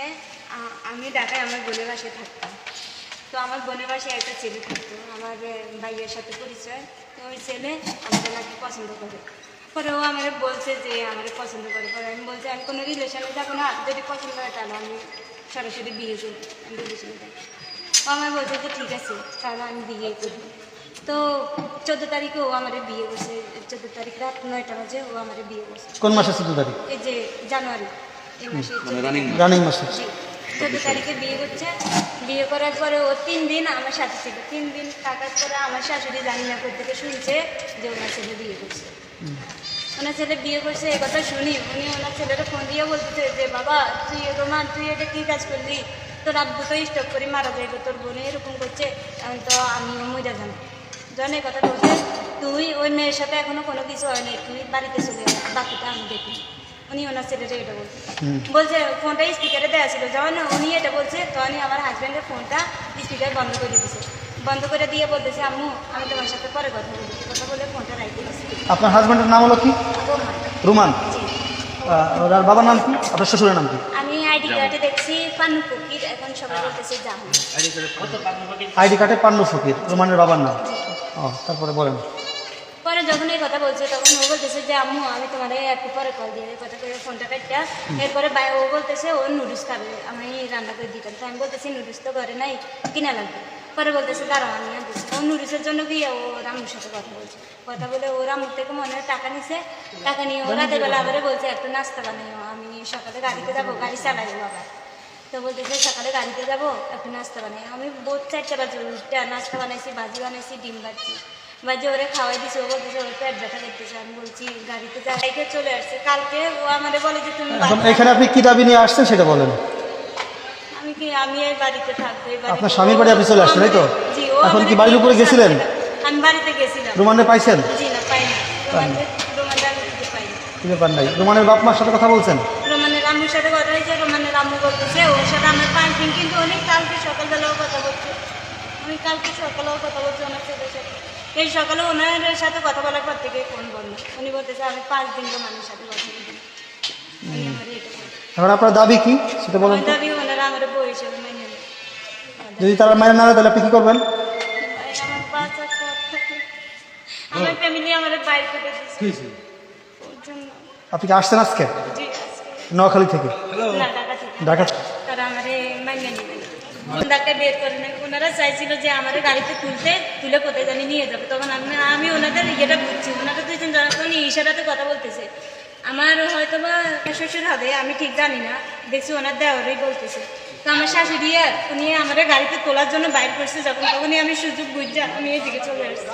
আ- আমি ঢাকায় আমার বোনের বাসায় থাকতাম। তো আমার বোনের বাসায় একটা ছেলে থাকতো আমার ভাইয়ের সাথে পরিচয়। তো ওই ছেলে আমাকে নাকি পছন্দ করে। পরে ও আমার বলছে যে আমার পছন্দ করে। পরে আমি বলছি আমি কোনো রিলেশনে যাব না। যদি পছন্দ হয় তাহলে আমি সরাসরি বিয়ে করব। আমি রিলেশনে যাব। ও আমার বলছে যে ঠিক আছে তাহলে আমি বিয়ে করব। তো চোদ্দ তারিখে ও আমার বিয়ে করছে। চোদ্দ তারিখ রাত নয়টা বাজে ও আমার বিয়ে করছে। কোন মাসে চোদ্দ তারিখ? এই যে জানুয়ারি। রানিং মাসে চোদ্দ তারিখে বিয়ে করছে বিয়ে করার পরে ও তিন দিন আমার সাথে ছিল। তিন দিন থাকার পরে আমার শাশুড়ি জানি না থেকে শুনছে যে ওনার ছেলে বিয়ে করছে। ওনার ছেলে বিয়ে করছে এ কথা শুনি। উনি ওনার ছেলেটা ফোন দিয়ে বলতেছে যে বাবা তুই রোমান তুই এটা কী কাজ করলি? তোর আব্বু তো স্টক করে মারা যাইবে তোর বোনে এরকম করছে। এখন তো আমি মজা জানি এই কথা বলছে তুই ওই মেয়ের সাথে এখনও কোনো কিছু হয়নি। তুই বাড়িতে চলে বাকিটা আমি দেখি উনি ওনার ছেলেটা এটা বলছে। বলছে ফোনটা স্পিকারে দেওয়া ছিল। যখন উনি এটা বলছে তখনই আমার হাজব্যান্ডের ফোনটা স্পিকার বন্ধ করে দিয়েছে বন্ধ করে দিয়ে বলতেছে আম্মু আমি তোমার সাথে পরে কথা বলছি কথা বলে ফোনটা রাখতে দিয়েছি আপনার হাজব্যান্ডের নাম হলো কি? রুমান। ওনার বাবার নাম কি? আপনার শ্বশুরের নাম কি? আমি আইডি কার্ডে দেখছি পান্নু ফকির। এখন সবাই বলতেছে জাহান। আইডি কার্ডে পান্ডু ফকির? রুমানের বাবার নাম। ও তারপরে বলেন। পরে যখন এই কথা বলছে তখন ও বলতেছে যে আম্মু আমি তোমার একটু পরে কল দিয়ে কথা করে ফোনটা কাটটা এরপরে বাই- ও বলতেছে ও নুডলস খাবে। আমি রান্না করে দিতাম। তো আমি বলতেছি নুডলস তো ঘরে নাই কিনা লাগবে পরে বলতেছে দাঁড়াও আমি আনতেছি ও নুডলসের জন্য গিয়ে ও রামুর সাথে কথা বলছে। কথা বলে ও রামুর থেকে মনে হয় টাকা নিছে। টাকা নিয়ে ও রাতের বেলা আবার বলছে একটু নাস্তা বানাইও। আমি সকালে গাড়িতে যাব গাড়ি চালাইবো আবার। তো বলতেছে সকালে গাড়িতে যাব একটু নাস্তা বানাই আমি বহুত চারটে বাজে নাস্তা বানাইছি ভাজি বানাইছি ডিম ভাজছি বাজে ওরে খাওয়াই দিছে ও বলতেছে ওর পেট ব্যথা করতেছে আমি বলছি গাড়িতে যাইকে চলে আসছে। কালকে ও আমাদের বলে যে তুমি এখন এখানে আপনি কি দাবি নিয়ে আসছেন সেটা বলেন। আমি কি আমি এই বাড়িতে থাকব এই বাড়িতে- আপনার স্বামীর বাড়ি আপনি চলে আসছেন, তাই তো? জি ও এখন কি বাড়ির উপরে গেছিলেন? আমি বাড়িতে গেছিলাম। রুমানে পাইছেন? জি না পাইনি আমি খুঁজে পাইনি নাই। রুমানের বাপ মার সাথে কথা বলছেন? রোমানের আম্মুর সাথে কথা হয়েছে রোমানের আম্মু বলতেছে ওর সাথে আমার পাইপিং কিন্তু উনি কালকে সকালবেলাও কথা বলছে। উনি কালকে সকালেও কথা বলছে সাথে এই সকালে ওনার সাথে কথা বলার পর থেকে ফোন বন্ধ? উনি বলতেছে আমি পাঁচ দিন তো মানুষের সাথে কথা বলি এখন আপনার দাবি কি? সেটা বলেন আমি তো। দাবি ওনারা আমার বই হিসেবে মেনে যদি তারা মায়ের না তাহলে আপনি কি করবেন? আমার ফ্যামিলি আমার বাইর আপনি কি আসছেন আজকে? নোয়াখালী থেকে? ঢাকা থেকে। ডাক্তার বের করে নেন ওনারা চাইছিল যে আমার গাড়িতে তুলতে, তুলে কোথায় জানি নিয়ে যাবে। তখন আমি আমি ওনাদের ইয়েটা বুঝছি। ওনারা দুইজন যারা ইশারাতে কথা বলতেছে। আমার হয়তো বা শ্বশুর হবে, আমি ঠিক জানি না। দেখছি ওনার দেওয়ারই বলতেছে। তো আমার শাশুড়ি আর উনি আমার গাড়িতে তোলার জন্য বাইর করছে যখন, তখনই আমি সুযোগ বুঝছি আমি এদিকে চলে আসছি।